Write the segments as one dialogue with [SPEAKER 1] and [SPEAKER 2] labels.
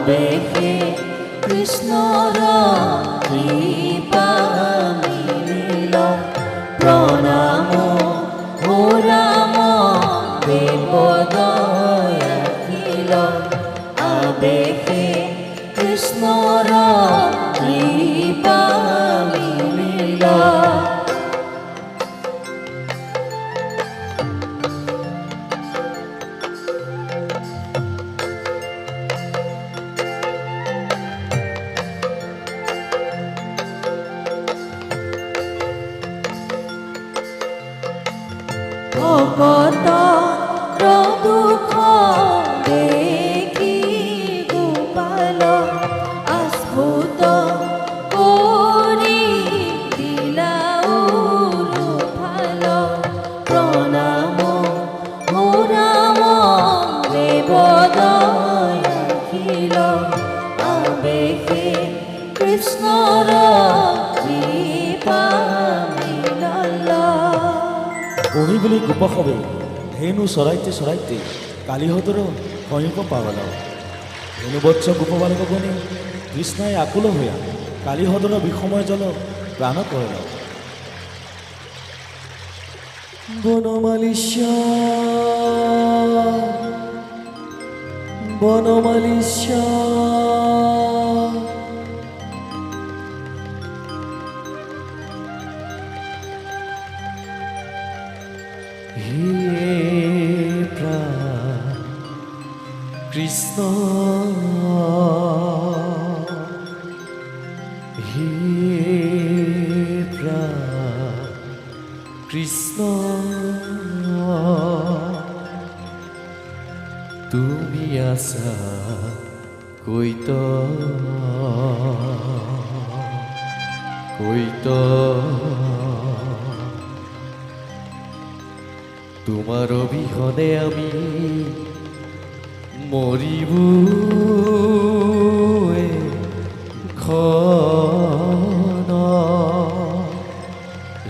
[SPEAKER 1] আবেশে কৃষ্ণৰ কৃপা মিলিল প্ৰণাম ও দয়াশীল আবেশে কৃষ্ণৰ কৃপা মিলিল ভগত দুখ দেখি গোপাল আস্ফুত কৰি দিলা উলুফাল প্ৰণাম মো ৰাম দেৱ দয়াশীল
[SPEAKER 2] পঢ়ি বুলি গোপসবে ধেনু চৰাইতে চৰাইতে, কালিহতৰ সমীপ পাগল ধেনু বৎস গোপবালক গণি কৃষ্ণাই আকুল হইয়া কালিহদৰ বিষময় জল প্ৰাণ কৰিল বনমালিশ্যা বনমালিশ্যা হে প্রাণ কৃষ্ণ হে প্রাণ কৃষ্ণ তুমি আছা কৈত কৈত তোমার অবিহনে আমি মরিব খন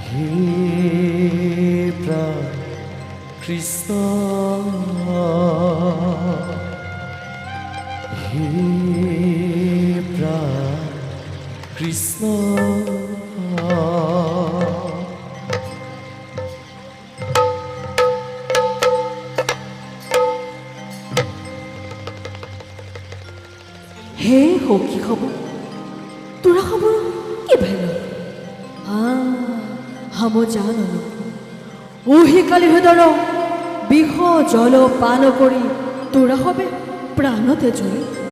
[SPEAKER 2] হে প্রাণ কৃষ্ণ হে প্রাণ কৃষ্ণ
[SPEAKER 3] হে সখী খবৰ তোৰা খবৰ কি ভালো হাম জানলো ওহি কালি হৃদর বিষ জল পান কৰি তোৰা হবে প্ৰাণতে জয়ী